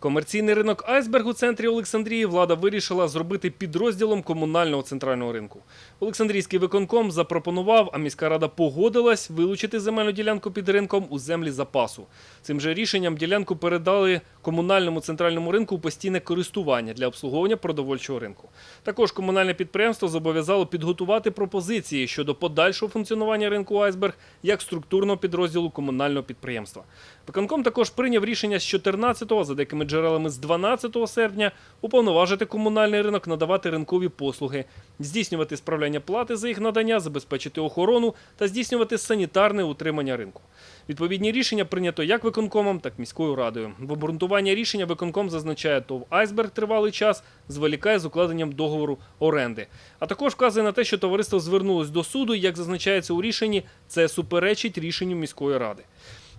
Комерційний ринок Айсберг у центрі Олександрії влада вирішила зробити підрозділом комунального центрального ринку. Олександрійський виконком запропонував, а міська рада погодилась вилучити земельну ділянку під ринком у землі запасу. Цим же рішенням ділянку передали комунальному центральному ринку у постійне користування для обслуговування продовольчого ринку. Також комунальне підприємство зобов'язало підготувати пропозиції щодо подальшого функціонування ринку Айсберг як структурного підрозділу комунального підприємства. Виконком також прийняв рішення з 14-го, за деякими джерелами з 12 серпня, уповноважити комунальний ринок надавати ринкові послуги, здійснювати справляння плати за їх надання, забезпечити охорону та здійснювати санітарне утримання ринку. Відповідні рішення прийнято як виконкомом, так і міською радою. В обґрунтуванні рішення виконком зазначає, ТОВ Айсберг тривалий час зволікає з укладенням договору оренди. А також вказує на те, що товариство звернулось до суду, і, як зазначається у рішенні, це суперечить рішенню міської ради.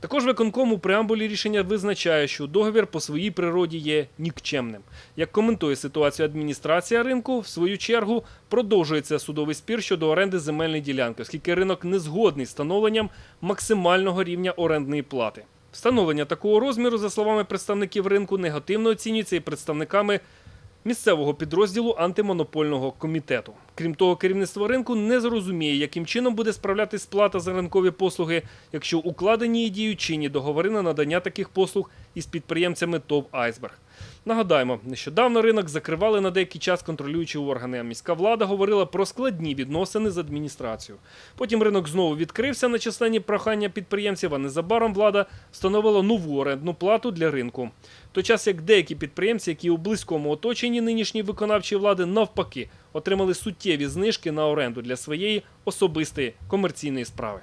Також виконком у преамбулі рішення визначає, що договір по своїй природі є нікчемним. Як коментує ситуацію адміністрація ринку, в свою чергу продовжується судовий спір щодо оренди земельної ділянки, оскільки ринок не згодний з встановленням максимального рівня орендної плати. Встановлення такого розміру, за словами представників ринку, негативно оцінюється і представниками місцевого підрозділу антимонопольного комітету. Крім того, керівництво ринку не зрозуміє, яким чином буде справлятись сплата за ринкові послуги, якщо укладені і діють договори на надання таких послуг із підприємцями ТОВ Айсберг. Нагадаємо, нещодавно ринок закривали на деякий час контролюючі органи. А міська влада говорила про складні відносини з адміністрацією. Потім ринок знову відкрився на численні прохання підприємців, а незабаром влада встановила нову орендну плату для ринку. Той час як деякі підприємці, які у близькому оточенні нинішньої виконавчої влади, навпаки, отримали суттєві знижки на оренду для своєї особистої комерційної справи.